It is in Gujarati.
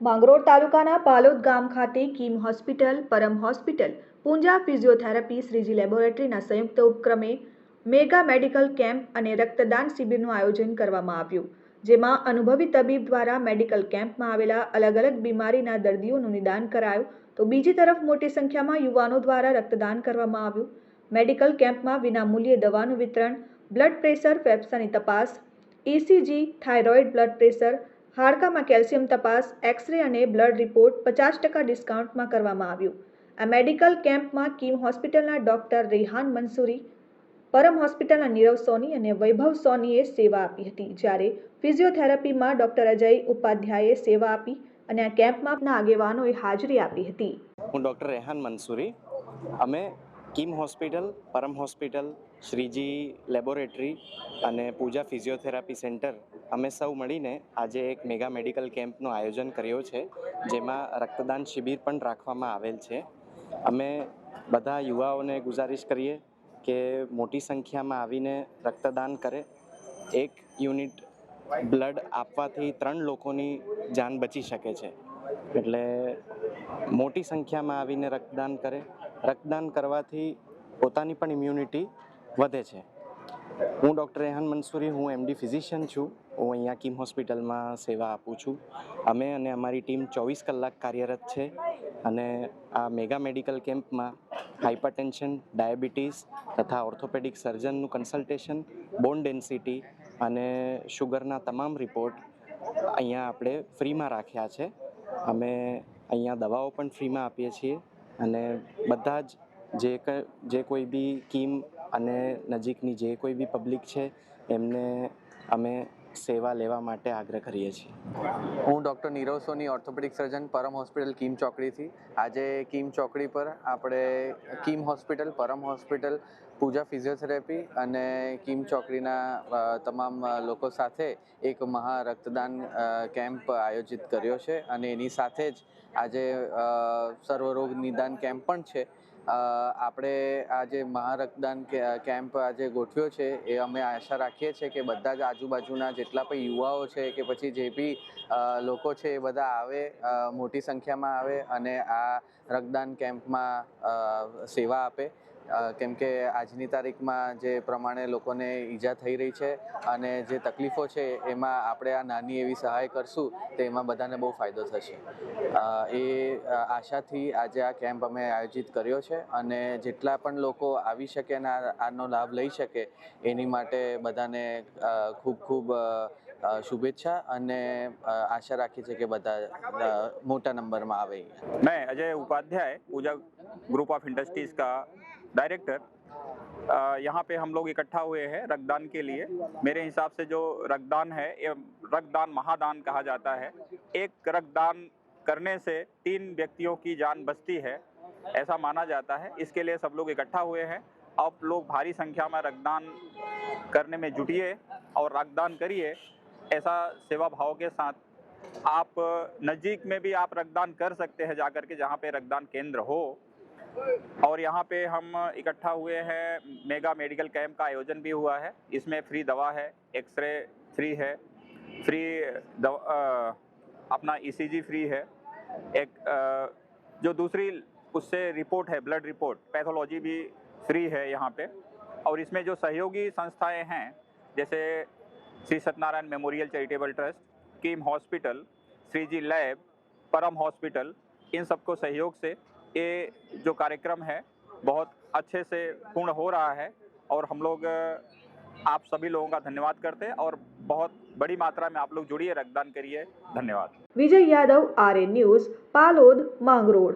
માંગરોળ તાલુકાના પાલોદ ગામ ખાતે Kim hospital, Param hospital, Pooja physiotherapy Shriji લેબોરેટરીના સંયુક્ત ઉપક્રમે મેગા મેડિકલ કેમ્પ અને રક્તદાન શિબિરનું આયોજન કરવામાં આવ્યું, જેમાં અનુભવી તબીબ દ્વારા મેડિકલ કેમ્પમાં આવેલા અલગ અલગ બીમારીના દર્દીઓનું નિદાન કરાયું, તો બીજી તરફ મોટી સંખ્યામાં યુવાનો દ્વારા રક્તદાન કરવામાં આવ્યું, મેડિકલ કેમ્પમાં વિનામૂલ્યે દવાનું વિતરણ, બ્લડ પ્રેશર, ફેફસાની તપાસ ઇસીજી થાઇરોઇડ બ્લડ પ્રેશર હાડકામાં કેલ્શિયમ તપાસ, એક્સરે અને બ્લડ રિપોર્ટ પચાસ ટકા ડિસ્કાઉન્ટમાં કરવામાં આવ્યું. આ મેડિકલ કેમ્પમાં કિમ હોસ્પિટલના ડોક્ટર રેહાન મંસૂરી, પરમ હોસ્પિટલના નીરવ સોની અને વૈભવ સોનીએ સેવા આપી હતી, જ્યારે ફિઝિયોથેરાપીમાં ડોક્ટર અજય ઉપાધ્યાયે સેવા આપી અને આ કેમ્પમાં આગેવાનોએ હાજરી આપી હતી. હું ડોક્ટર રેહાન મંસૂરી. અમે Kim hospital, Param hospital, Shriji laboratory અને પૂજા ફિઝિયોથેરાપી સેન્ટર અમે સૌ મળીને આજે એક મેગા મેડિકલ કેમ્પનું આયોજન કર્યો છે, જેમાં રક્તદાન શિબિર પણ રાખવામાં આવેલ છે. અમે બધા યુવાઓને ગુજારિશ કરીએ કે મોટી સંખ્યામાં આવીને રક્તદાન કરે. એક યુનિટ બ્લડ આપવાથી ત્રણ લોકોની જાન બચી શકે છે. એટલે મોટી સંખ્યામાં આવીને રક્તદાન કરે. રક્તદાન કરવાથી પોતાની પણ ઇમ્યુનિટી વધે છે. હું ડૉક્ટર રેહાન મંસૂરી, હું એમડી ફિઝિશિયન છું. હું અહીંયા કિમ હોસ્પિટલમાં સેવા આપું છું. અમે અને અમારી ટીમ ચોવીસ કલાક કાર્યરત છે અને આ મેગા મેડિકલ કેમ્પમાં હાઇપરટેન્શન ડાયાબિટીસ તથા ઓર્થોપેડિક સર્જનનું કન્સલ્ટેશન બોન ડેન્સિટી અને શુગરના તમામ રિપોર્ટ અહીંયા આપણે ફ્રીમાં રાખ્યા છે. અમે અહીંયા દવાઓ પણ ફ્રીમાં આપીએ છીએ. અને બધા જ જે જે કોઈ બી કીમ અને નજીકની જે કોઈ બી પબ્લિક છે, એમને અમે સેવા લેવા માટે આગ્રહ કરીએ છીએ. હું doctor Nirav Soni orthopaedic surgeon Param hospital Kim ચોકડીથી. આજે કીમ ચોકડી પર આપણે Kim hospital Param hospital Pooja physiotherapy અને કીમ ચોકડીના તમામ લોકો સાથે એક મહા રક્તદાન કેમ્પ આયોજિત કર્યો છે. અને એની સાથે જ આજે સર્વરોગ નિદાન કેમ્પ પણ છે. અ, આ જે મહારક્તદાન કેમ્પ આજે ગોઠવ્યો છે એ અમે આશા રાખીએ છીએ કે બધા જ આજુબાજુના જેટલા પણ યુવાઓ છે કે પછી જે બી લોકો છે એ બધા આવે મોટી સંખ્યામાં આવે અને આ રક્તદાન કેમ્પમાં સેવા આપે. કેમ કે આજની તારીખમાં જે પ્રમાણે લોકોને ઈજા થઈ રહી છે અને જે તકલીફો છે એમાં આપણે આ નાની એવી સહાય કરશું તો એમાં બધાને બહુ ફાયદો થશે. એ આશાથી આજે આ કેમ્પ અમે આયોજિત કર્યો છે અને જેટલા પણ લોકો આવી શકે અને આનો લાભ લઈ શકે એની માટે બધાને ખૂબ ખૂબ શુભેચ્છા અને અ, આશા રાખીએ છીએ કે બધા અ, મોટા નંબરમાં આવે मैं Ajay Upadhyay Pooja group of industries का डायरेक्टर अ, यहाँ पे हम लोग इकट्ठा हुए हैं रक्तदान के लिए मेरे हिसाब से जो रक्तदान है ये रक्तदान महादान कहा जाता है एक रक्तदान करने से तीन व्यक्तियों की जान बचती है ऐसा माना जाता है इसके लिए सब लोग इकट्ठा हुए हैं आप लोग भारी संख्या में रक्तदान करने में जुटिए और रक्तदान करिए ऐसा सेवा भाव के साथ आप नज़दीक में भी आप रक्तदान कर सकते हैं जाकर के जहाँ पे रक्तदान केंद्र हो। और यहाँ पे हम इकट्ठा हुए हैं मेगा मेडिकल कैंप का आयोजन भी हुआ है। इसमें फ्री दवा है एक्सरे फ्री है फ्री दवा अपना ईसीजी फ्री है। एक अ, जो दूसरी उससे रिपोर्ट है ब्लड रिपोर्ट पैथोलॉजी भी फ्री है यहाँ पे। और इसमें जो सहयोगी संस्थाएँ हैं जैसे Shri Satyanarayan memorial charitable trust, Kim hospital Shriji lab, Param hospital, इन सबको सहयोग से ये जो कार्यक्रम है बहुत अच्छे से पूर्ण हो रहा है और हम लोग, आप सभी लोगों का धन्यवाद करते हैं और बहुत बड़ी मात्रा में आप लोग जुड़िए, रक्तदान करिए। धन्यवाद। Vijay Yadav R news, Palod, Mangrol.